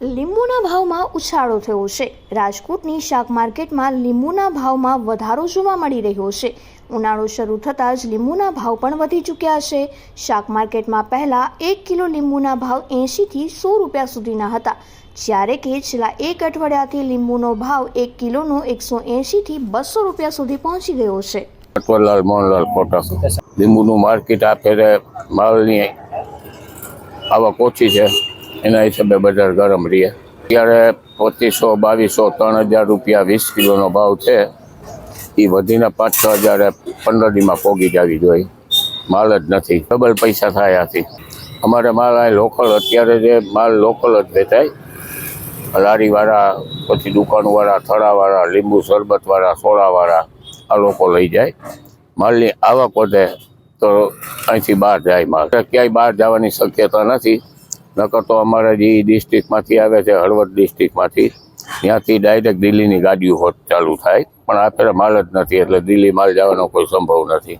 લીંબુના ભાવમાં ઉછાળો થયો છે. રાજકોટની શાક માર્કેટમાં લીંબુના ભાવમાં વધારો જોવા મળી રહ્યો છે. ઉનાળો શરૂ થતાં જ લીંબુના ભાવ પણ વધી ચૂક્યા છે. શાક માર્કેટમાં પહેલાં એક કિલો લીંબુના ભાવ એંશીથી સો રૂપિયા સુધીના હતા. જ્યારે કે છેલ્લા એક અઠવાડિયાથી લીંબુનો ભાવ એક કિલોનો એકસો એંશીથી બસો રૂપિયા સુધી પહોંચી ગયો છે. લીંબુનું માર્કેટ આ ફેરે માલની આવક ઓછી છે. એના હિસાબે બજાર ગરમ રહે. અત્યારે પચીસો, બાવીસો, ત્રણ હજાર રૂપિયા વીસ કિલોનો ભાવ છે. એ વધીને પાંચ, છ હજારે પંદર દીમાં પોગી જવી જોઈએ. માલ જ નથી. ડબલ પૈસા થાય આથી. અમારે માલ આ લોકલ, અત્યારે જે માલ લોકલ જ વેચાય. લારીવાળા, પછી દુકાનવાળા, થળાવાળા, લીંબુ શરબતવાળા, સોડાવાળા, આ લોકો લઈ જાય. માલની આવક વધે તો અહીંથી બહાર જાય માલ. ક્યાંય બહાર જવાની શક્યતા નથી. નકર તો અમારે જે ડિસ્ટ્રિક્ટમાંથી આવે છે, હળવદ ડિસ્ટ્રિક્ટમાંથી ત્યાંથી ડાયરેક્ટ દિલ્હીની ગાડીઓ હોત ચાલુ થાય. પણ આ માલ જ નથી, એટલે દિલ્હી માલ જવાનો કોઈ સંભવ નથી.